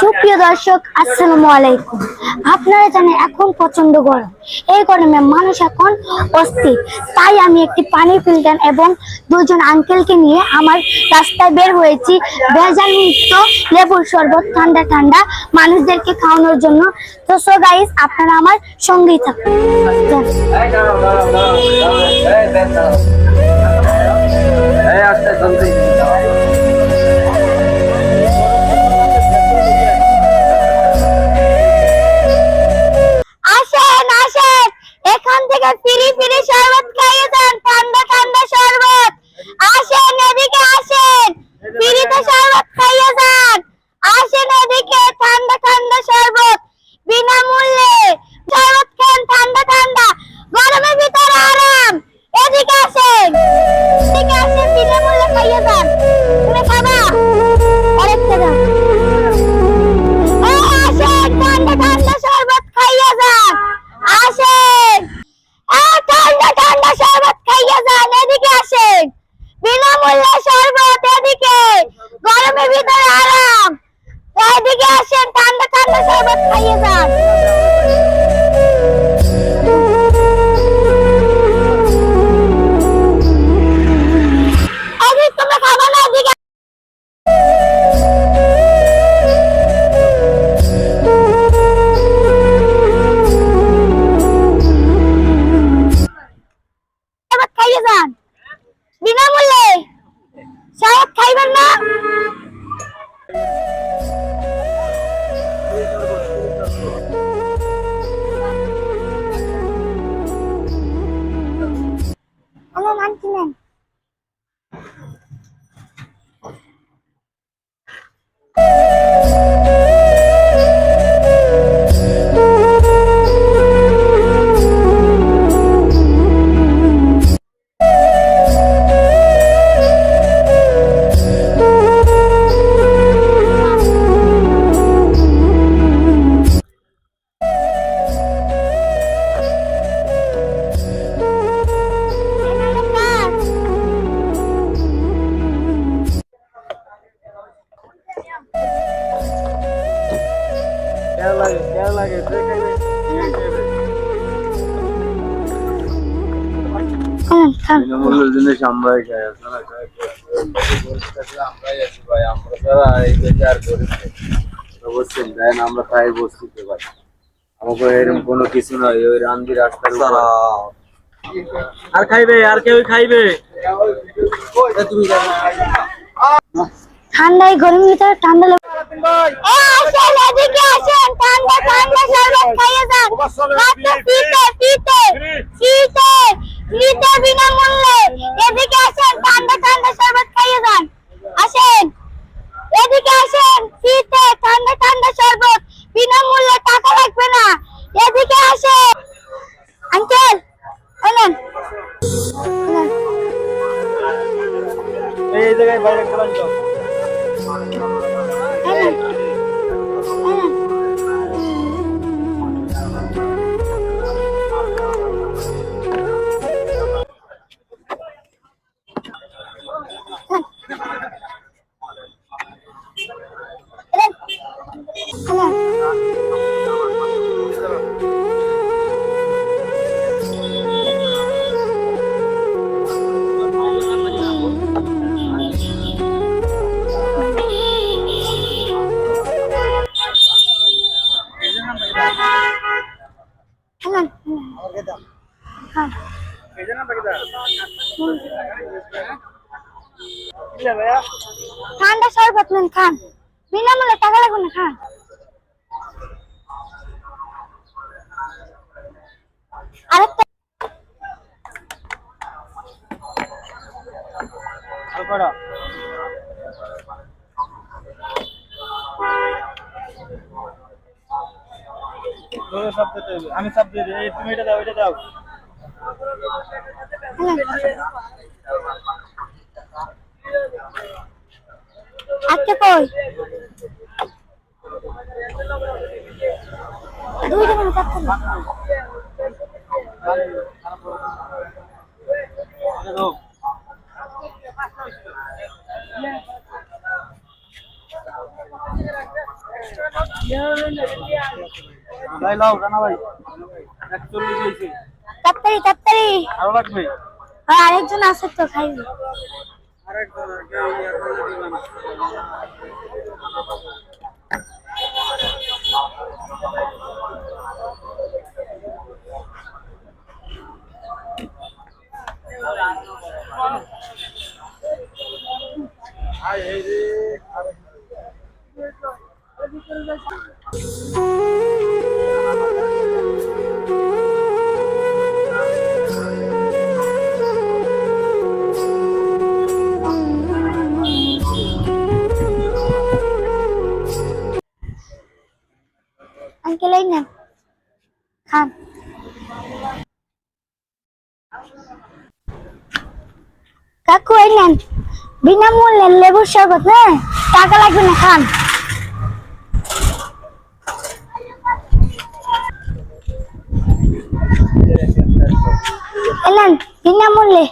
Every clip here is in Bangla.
সুপ্রিয় দর্শক, আসসালামু আলাইকুম। আপনারা জানেন এখন প্রচণ্ড গরম। এই গরমে মানুষ এখন অস্থির। তাই আমি একটি পানির ফিল্টার এবং দুজন আঙ্কেলকে নিয়ে আমার রাস্তায় বের হয়েছি। ভেজাল মুক্ত লেবুর শরবত, ঠান্ডা ঠান্ডা মানুষদেরকে খাওয়ানোর জন্য। তো সো গাইস আপনারা আমার সঙ্গেই থাকুন। থেকে ফিরি ফিরি বিনামূল্যে শরবত এদিকে গরমের ভিতরে আরাম এদিকে আসেন ঠান্ডা ঠান্ডা শরবত খাইয়ে যান জিনিস আমরাই খাই আপনারা আমরাই আছি ভাই আমরা ছাড়া এই দেশে আর গরিব নেই দেন আমরা তাই বস্তুতে ভাই আমাকে এরকম কোনো কিছু নয় ওই রান্দি রাস্তার আর খাইবে আর কেউ খাইবে? ঠান্ডায় গরমের ভিতরে ঠান্ডা লাগে আসেন এদিকে আসেন ঠান্ডা ঠান্ডা শরবত খাইয়ে যান। মাত্র ফ্রিতে ফ্রিতে। ফ্রিতে বিনামূল্যে। এদিকে আসেন ঠান্ডা ঠান্ডা শরবত খাইয়ে যান। আসেন। এদিকে আসেন। ঠান্ডা শরবত নেন খান। বিনামূল্যে টাকা লাগবে না খান। আরেকটা আর করা। আমি সব দিয়ে দিই। এই তুমি এটা দাও এটা দাও। আজকে কই দুই দিনের কাছে এটা দাও ভাই লাও রানা ভাই একচল্লিশ হয়েছে তাড়াতাড়ি তাড়াতাড়ি আরও লাগবে আর আরেকজন আছে তো খাইবে আরেকজন কাকু এই নেন বিনামূল্যে লেবুর শরবত হ্যাঁ? টাকা লাগবে না খান। এই নেন বিনামূল্যে।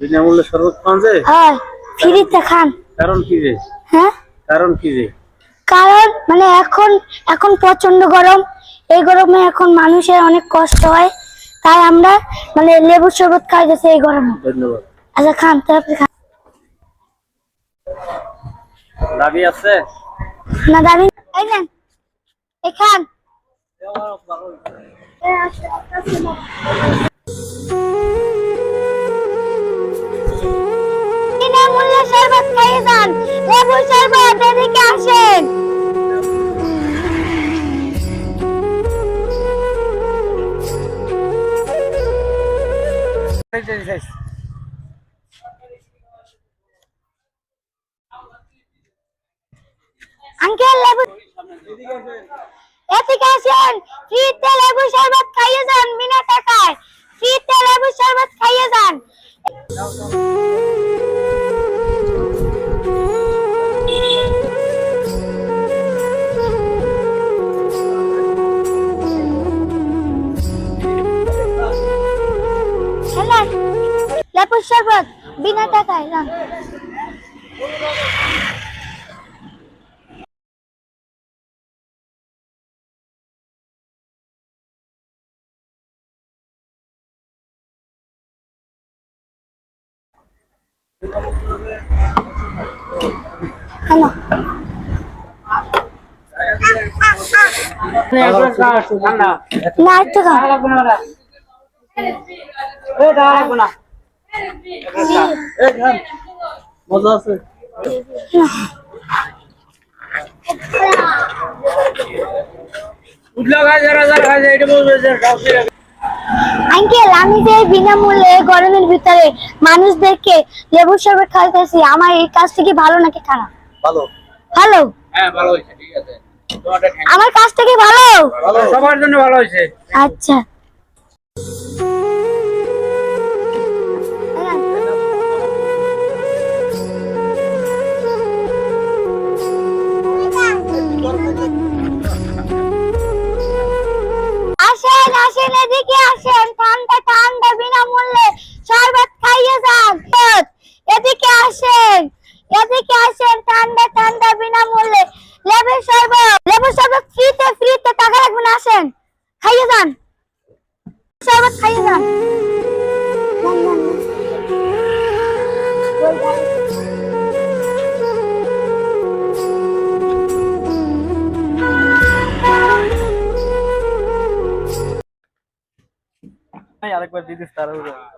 বিনামূল্যে শরবত পাওয়া যায় হয় ফ্রিতে খান। কারণ কি রে হ্যাঁ? কারণ কি রে কারণ মানে এখন এখন প্রচণ্ড গরম। এই গরমে এখন মানুষের অনেক কষ্ট হয়। তাই আমরা মানে লেবুর শরবত খাইতেছি এই গরমে। ধন্যবাদ। আচ্ছা খান তারপরে খান। দাবি আছে? না দাবি এই নেন। এই খান। বিনামূল্যে শরবত খাইয়ে যান। লেবু শরবত এদিকে আসেন। আঙ্কেল, লেবু এদিকে আসেন। ফ্রিতে লেবু শরবত খাইয়ে যান বিনা টাকায় ফ্রিতে লেবু শরবত খাইয়ে যান। লেবু শরবত বিনা টাকায় না মজা আছে উঠল গাছ যারা যারা খাইছে এটা বলবে আঙ্কেল আমি যে বিনামূল্যে গরমের ভিতরে মানুষদেরকে লেবু শরবত খাইতেছি আমার এই কাজটা কি ভালো নাকি খারাপ? ভালো। ভালো? হ্যাঁ ভালো হয়েছে ঠিক আছে। আমার কাজটা কি ভালো? ভালো। সবার জন্য ভালো হয়েছে। আচ্ছা। আসেন আসেন এদিকে আসেন। ঠান্ডা ঠান্ডা বিনামূল্যে শরবত খাইয়ে যান। এদিকে আসেন এদিকে আসেন ঠান্ডা ঠান্ডা বিনামূল্যে লেবু শরবত। লেবু শরবত ফ্রিতে ফ্রিতে টাকা লাগবে না আসেন, খাইয়ে যান। শরবত খাইয়ে যান। যান,